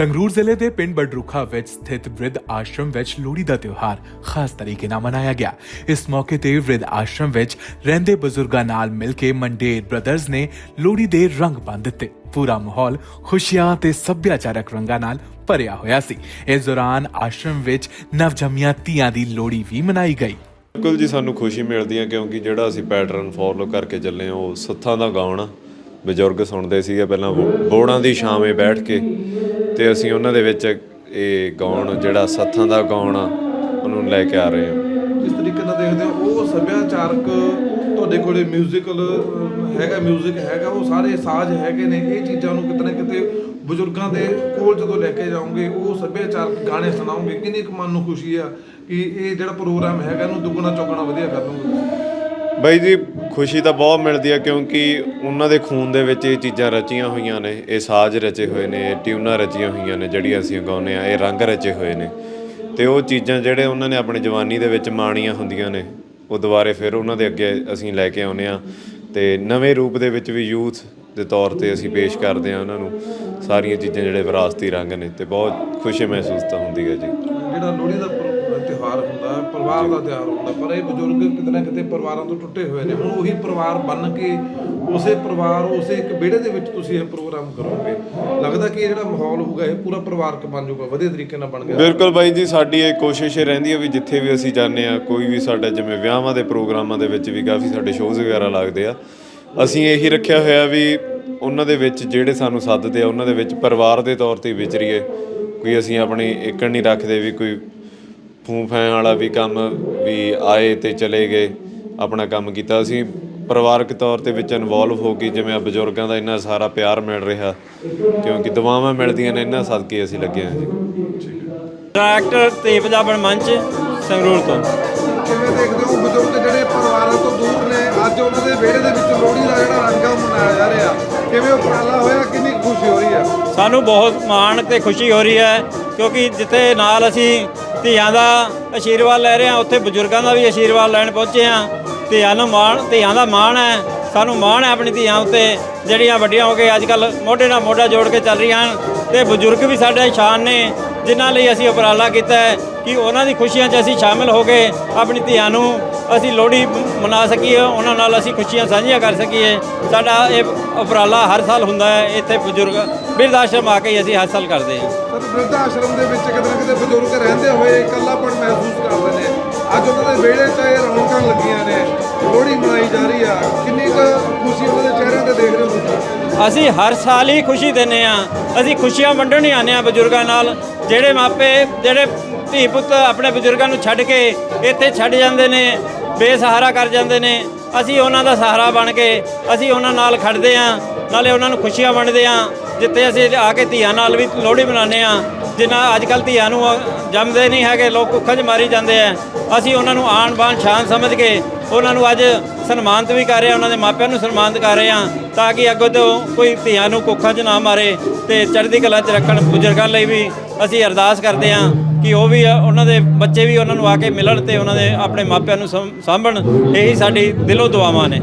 ਸੰਗਰੂਰ ਜ਼ਿਲ੍ਹੇ ਦੇ ਪਿੰਡ ਬਡਰੁਖਾ ਵਿੱਚ ਸਥਿਤ ਬ੍ਰਿਧ ਆਸ਼ਰਮ ਵਿੱਚ ਲੋਹੜੀ ਦਾ ਤਿਉਹਾਰ ਖਾਸ ਤਰੀਕੇ ਨਾਲ ਮਨਾਇਆ ਗਿਆ। ਇਸ ਮੌਕੇ ਤੇ ਬ੍ਰਿਧ ਆਸ਼ਰਮ ਵਿੱਚ ਰਹਿੰਦੇ ਬਜ਼ੁਰਗਾਂ ਨਾਲ ਮਿਲ ਕੇ ਮੰਡੇਰ ਬ੍ਰਦਰਜ਼ ਨੇ ਲੋਹੜੀ ਦੇ ਰੰਗ ਬੰਨ ਦਿੱਤੇ। ਪੂਰਾ ਮਾਹੌਲ ਖੁਸ਼ੀਆਂ ਤੇ ਸੱਭਿਆਚਾਰਕ ਰੰਗਾਂ ਨਾਲ ਭਰਿਆ ਹੋਇਆ ਸੀ। ਇਸ ਦੌਰਾਨ ਆਸ਼ਰਮ ਵਿੱਚ ਨਵਜੰਮੀਆਂ ਧੀਆਂ ਦੀ ਲੋਹੜੀ ਵੀ ਮਨਾਈ ਗਈ। ਬਿਲਕੁਲ ਜੀ, ਸਾਨੂੰ ਖੁਸ਼ੀ ਮਿਲਦੀ ਹੈ ਕਿਉਂਕਿ ਜਿਹੜਾ ਅਸੀਂ ਪੈਟਰਨ ਫੋਲੋ ਕਰਕੇ ਚੱਲੇ ਹਾਂ, ਉਹ ਸੱਥਾਂ ਦਾ ਗਾਉਣ ਬਜ਼ੁਰਗ ਸੁਣਦੇ ਸੀਗੇ ਪਹਿਲਾਂ ਬੋੜਾਂ ਦੀ ਛਾਵੇਂ ਬੈਠ ਕੇ। ਤੇ ਅਸੀਂ ਉਹਨਾਂ ਦੇ ਵਿੱਚ, ਇਹ ਗਾਉਣ, ਜਿਹੜਾ ਸੱਥਾਂ ਦਾ ਗਾਉਣ ਆ, ਉਹਨੂੰ ਲੈ ਕੇ ਆ ਰਹੇ ਹਾਂ। ਜਿਸ ਤਰੀਕੇ ਨਾਲ ਦੇਖਦੇ ਹੋ, ਉਹ ਸੱਭਿਆਚਾਰਕ, ਤੁਹਾਡੇ ਕੋਲੇ ਮਿਊਜ਼ੀਕਲ ਹੈਗਾ ਮਿਊਜ਼ਿਕ ਹੈਗਾ, ਉਹ ਸਾਰੇ ਸਾਜ਼ ਹੈਗੇ ਨੇ, ਇਹ ਚੀਜ਼ਾਂ ਨੂੰ ਕਿਤੇ ਨਾ ਕਿਤੇ ਬਜ਼ੁਰਗਾਂ ਦੇ ਕੋਲ ਜਦੋਂ ਲੈ ਕੇ ਜਾਓਗੇ, ਉਹ ਸੱਭਿਆਚਾਰਕ ਗਾਣੇ ਸੁਣਾਓਗੇ, ਕਿੰਨੀ ਕੁ ਮਨ ਨੂੰ ਖੁਸ਼ੀ ਆ ਕਿ ਇਹ ਜਿਹੜਾ ਪ੍ਰੋਗਰਾਮ ਹੈਗਾ, ਇਹਨੂੰ ਦੁੱਗਣਾ ਚੌਗਣਾ ਵਧੀਆ ਕਰ ਦੂੰਗਾ ਬਾਈ ਜੀ, ਖੁਸ਼ੀ ਤਾਂ ਬਹੁਤ ਮਿਲਦੀ ਹੈ ਕਿਉਂਕਿ ਉਹਨਾਂ ਦੇ ਖੂਨ ਦੇ ਵਿੱਚ ਇਹ ਚੀਜ਼ਾਂ ਰਚੀਆਂ ਹੋਈਆਂ ਨੇ। ਇਹ ਸਾਜ਼ ਰਚੇ ਹੋਏ ਨੇ, ਇਹ ਟਿਊਨਾਂ ਰਚੀਆਂ ਹੋਈਆਂ ਨੇ ਜਿਹੜੀਆਂ ਅਸੀਂ ਗਾਉਂਦੇ ਆ ਇਹ ਰੰਗ ਰਚੇ ਹੋਏ ਨੇ। ਤੇ ਉਹ ਚੀਜ਼ਾਂ ਜਿਹੜੇ ਉਹਨਾਂ ਨੇ ਆਪਣੀ ਜਵਾਨੀ ਦੇ ਵਿੱਚ ਮਾਣੀਆਂ ਹੁੰਦੀਆਂ ਨੇ, ਉਹ ਦੁਬਾਰੇ ਫਿਰ ਉਹਨਾਂ ਦੇ ਅੱਗੇ ਅਸੀਂ ਲੈ ਕੇ ਆਉਨੇ ਆ ਤੇ ਨਵੇਂ ਰੂਪ ਦੇ ਵਿੱਚ ਵੀ ਯੂਥ ਦੇ ਤੌਰ ਤੇ ਅਸੀਂ ਪੇਸ਼ ਕਰਦੇ ਆ ਉਹਨਾਂ ਨੂੰ, ਸਾਰੀਆਂ ਚੀਜ਼ਾਂ ਜਿਹੜੇ ਵਿਰਾਸਤੀ ਰੰਗ ਨੇ ਤੇ ਬਹੁਤ ਖੁਸ਼ੀ ਮਹਿਸੂਸ ਤਾਂ ਹੁੰਦੀ ਹੈ ਜੀ। ਜਿਹੜਾ ਲੋਹੜੀ ਦਾ ਤਿਉਹਾਰ ਪਰਿਵਾਰ ਦਾ ਤਿਉਹਾਰ ਹੁੰਦਾ, ਪਰ ਇਹ ਬਜ਼ੁਰਗ ਕਿਤੇ ਨਾ ਕਿਤੇ ਪਰਿਵਾਰਾਂ ਤੋਂ ਟੁੱਟੇ ਹੋਏ ਨੇ। ਹੁਣ ਉਹੀ ਪਰਿਵਾਰ ਬਣ ਕੇ, ਉਸੇ ਪਰਿਵਾਰ, ਉਸੇ ਇੱਕ ਵਿਹੜੇ ਦੇ ਵਿੱਚ ਤੁਸੀਂ ਇਹ ਪ੍ਰੋਗਰਾਮ ਕਰੋਗੇ। ਲੱਗਦਾ ਕਿ ਇਹ ਜਿਹੜਾ ਮਾਹੌਲ ਹੋਊਗਾ, ਇਹ ਪੂਰਾ ਪਰਿਵਾਰਕ ਬਣ ਜਾਊਗਾ, ਵਧੀਆ ਤਰੀਕੇ ਨਾਲ ਬਣ ਗਿਆ। ਬਿਲਕੁਲ ਬਾਈ ਜੀ, ਸਾਡੀ ਇਹ ਕੋਸ਼ਿਸ਼ ਰਹਿੰਦੀ ਹੈ ਵੀ ਜਿੱਥੇ ਵੀ ਅਸੀਂ ਜਾਂਦੇ ਆ ਕੋਈ ਵੀ ਸਾਡਾ ਜਿਵੇਂ ਵਿਆਹਾਂ ਦੇ ਪ੍ਰੋਗਰਾਮਾਂ ਦੇ ਵਿੱਚ ਵੀ ਕਾਫੀ ਸਾਡੇ ਸ਼ੋਜ਼ ਵਗੈਰਾ ਲੱਗਦੇ ਆ। ਅਸੀਂ ਇਹੀ ਰੱਖਿਆ ਹੋਇਆ ਵੀ ਉਹਨਾਂ ਦੇ ਵਿੱਚ ਜਿਹੜੇ ਸਾਨੂੰ ਸੱਦਦੇ ਆ, ਉਹਨਾਂ ਦੇ ਵਿੱਚ ਪਰਿਵਾਰ ਦੇ ਤੌਰ ਤੇ ਵਿਚਰੀਏ। ਕੋਈ ਅਸੀਂ ਆਪਣੀ ਏਕੜ ਨਹੀਂ ਰੱਖਦੇ ਵੀ ਕੋਈ ਫੂੰ ਫੈਂ ਵਾਲਾ ਵੀ ਕੰਮ ਵੀ ਆਏ ਤੇ ਚਲੇ ਗਏ ਆਪਣਾ ਕੰਮ ਕੀਤਾ। ਅਸੀਂ ਪਰਿਵਾਰਕ ਤੌਰ ਤੇ ਵਿੱਚ ਇਨਵੋਲਵ ਹੋ ਕੇ ਜਿਵੇਂ ਆ ਬਜ਼ੁਰਗਾਂ ਦਾ ਇੰਨਾ ਸਾਰਾ ਪਿਆਰ ਮਿਲ ਰਿਹਾ ਕਿਉਂਕਿ ਦੁਆਵਾਂ ਮਿਲਦੀਆਂ ਨੇ ਇਹਨਾਂ ਸਦਕੇ ਅਸੀਂ ਲੱਗੇ ਹਾਂ ਜੀ। ਡਾਇਰੈਕਟਰ ਤੇ ਪੰਜਾਬਣ ਮੰਚ ਸੰਗਰੂਰ ਤੋਂ। ਕਿਵੇਂ ਦੇਖਦੇ ਹੋ ਬਜ਼ੁਰਗ ਜਿਹੜੇ ਪਰਿਵਾਰਾਂ ਤੋਂ ਦੂਰ ਨੇ ਅੱਜ ਉਹਨਾਂ ਦੇ ਵਿਹੜੇ ਦੇ ਵਿੱਚ ਲੋਹੜੀ ਦਾ ਜਿਹੜਾ ਰੰਗ ਆ ਮਨਾਇਆ ਜਾ ਰਿਹਾ। ਕਿਵੇਂ ਉਪਰਾਲਾ ਹੋਇਆ ਕਿੰਨੀ ਖੁਸ਼ੀ ਹੋ ਰਹੀ ਹੈ? ਸਾਨੂੰ ਬਹੁਤ ਮਾਣ ਤੇ ਖੁਸ਼ੀ ਹੋ ਰਹੀ ਹੈ ਕਿਉਂਕਿ ਜਿੱਥੇ ਨਾਲ ਅਸੀਂ ਧੀਆਂ ਦਾ ਆਸ਼ੀਰਵਾਦ ਲੈ ਰਹੇ ਹਾਂ। ਉੱਥੇ ਬਜ਼ੁਰਗਾਂ ਦਾ ਵੀ ਆਸ਼ੀਰਵਾਦ ਲੈਣ ਪਹੁੰਚੇ ਹਾਂ। ਧੀਆਂ ਨੂੰ ਮਾਣ, ਧੀਆਂ ਦਾ ਮਾਣ ਹੈ। ਸਾਨੂੰ ਮਾਣ ਹੈ ਆਪਣੀ ਧੀਆਂ ਉੱਤੇ। ਜਿਹੜੀਆਂ ਵੱਡੀਆਂ ਹੋ ਕੇ ਅੱਜ ਕੱਲ ਮੋਢੇ ਨਾਲ ਮੋਢਾ ਜੋੜ ਕੇ ਚੱਲ ਰਹੀਆਂ ਹਨ। ਤੇ ਬਜ਼ੁਰਗ ਵੀ ਸਾਡੇ ਸ਼ਾਨ ਨੇ, ਜਿਨ੍ਹਾਂ ਲਈ ਅਸੀਂ ਉਪਰਾਲਾ ਕੀਤਾ ਹੈ ਕਿ ਉਹਨਾਂ ਦੀ ਖੁਸ਼ੀਆਂ 'ਚ ਅਸੀਂ ਸ਼ਾਮਿਲ ਹੋ ਕੇ ਆਪਣੀ ਧੀਆਂ ਨੂੰ ਅਸੀਂ ਲੋਹੜੀ ਮਨਾ ਸਕੀਏ ਉਹਨਾਂ ਨਾਲ ਅਸੀਂ ਖੁਸ਼ੀਆਂ ਸਾਂਝੀਆਂ ਕਰ ਸਕੀਏ। ਸਾਡਾ ਇਹ ਉਪਰਾਲਾ ਹਰ ਸਾਲ ਹੁੰਦਾ ਹੈ ਇੱਥੇ ਬਜ਼ੁਰਗ ਬਿਰਧ ਆਸ਼ਰਮ ਆ ਕੇ ਅਸੀਂ ਹਰ ਸਾਲ ਕਰਦੇ ਹਾਂ। ਬਿਰਧ ਆਸ਼ਰਮ ਦੇ ਵਿੱਚ ਕਿਤੇ ਨਾ ਕਿਤੇ ਬਜ਼ੁਰਗ ਰਹਿੰਦੇ ਹੋਏ ਇਕੱਲਾਪਣ ਮਹਿਸੂਸ ਕਰਦੇ ਨੇ। ਅੱਜ ਉਹਨਾਂ ਦੇ ਵਿਹੜੇ 'ਚ ਇਹ ਰੌਣਕਾਂ ਲੱਗੀਆਂ ਨੇ। ਲੋਹੜੀ ਮਨਾਈ ਜਾ ਰਹੀ ਆ। ਕਿੰਨੀ ਕੁ ਖੁਸ਼ੀ ਉਹਨਾਂ ਦੇ ਚਿਹਰਿਆਂ ਤੇ ਦੇਖ ਰਹੇ ਹੋ ਤੁਸੀਂ? ਅਸੀਂ ਹਰ ਸਾਲ ਹੀ ਖੁਸ਼ੀ ਦਿੰਦੇ ਆ ਅਸੀਂ ਖੁਸ਼ੀਆਂ ਵੰਡਣ ਹੀ ਆਉਂਦੇ ਆ ਬਜ਼ੁਰਗਾਂ ਨਾਲ। ਜਿਹੜੇ ਮਾਪੇ ਜਿਹੜੇ ਧੀ ਪੁੱਤ ਆਪਣੇ ਬਜ਼ੁਰਗਾਂ ਨੂੰ ਛੱਡ ਕੇ ਇੱਥੇ ਛੱਡ ਜਾਂਦੇ ਨੇ ਬੇਸਹਾਰਾ ਕਰ ਜਾਂਦੇ ਨੇ। ਅਸੀਂ ਉਹਨਾਂ ਦਾ ਸਹਾਰਾ ਬਣ ਕੇ ਅਸੀਂ ਉਹਨਾਂ ਨਾਲ ਖੜਦੇ ਆ ਨਾਲੇ ਉਹਨਾਂ ਨੂੰ ਖੁਸ਼ੀਆਂ ਵੰਡਦੇ ਆ ਜਿੱਥੇ ਅਸੀਂ ਆ ਕੇ ਧੀਆਂ ਨਾਲ ਵੀ ਲੋਹੜੀ ਮਨਾਉਂਦੇ ਆ ਜਿਨ੍ਹਾਂ ਅੱਜ ਕੱਲ੍ਹ ਧੀਆਂ ਨੂੰ ਜੰਮਦੇ ਨਹੀਂ ਹੈਗੇ, ਲੋਕ ਕੁੱਖਾਂ 'ਚ ਮਾਰੀ ਜਾਂਦੇ ਆ। ਅਸੀਂ ਉਹਨਾਂ ਨੂੰ ਆਣ ਬਾਣ ਸ਼ਾਨ ਸਮਝ ਕੇ ਉਹਨਾਂ ਨੂੰ ਅੱਜ ਸਨਮਾਨਿਤ ਵੀ ਕਰ ਰਹੇ ਆ ਉਹਨਾਂ ਦੇ ਮਾਪਿਆਂ ਨੂੰ ਸਨਮਾਨਿਤ ਕਰ ਰਹੇ ਆ ਤਾਂ ਕਿ ਅੱਗੋਂ ਤੋਂ ਕੋਈ ਧੀਆਂ ਨੂੰ ਕੁੱਖਾਂ 'ਚ ਨਾ ਮਾਰੇ ਤੇ ਚੜ੍ਹਦੀ ਕਲਾ 'ਚ ਰੱਖਣ ਬਜ਼ੁਰਗਾਂ ਲਈ ਵੀ ਅਸੀਂ ਅਰਦਾਸ ਕਰਦੇ ਆ ਕਿ ਉਹ ਵੀ, ਉਹਨਾਂ ਦੇ ਬੱਚੇ ਵੀ ਉਹਨਾਂ ਨੂੰ ਆ ਕੇ ਮਿਲਣ ਤੇ ਉਹਨਾਂ ਦੇ ਆਪਣੇ ਮਾਪਿਆਂ ਨੂੰ ਸਾਂਭਣ। ਇਹੀ ਸਾਡੀ ਦਿਲੋਂ ਦੁਆਵਾਂ ਨੇ।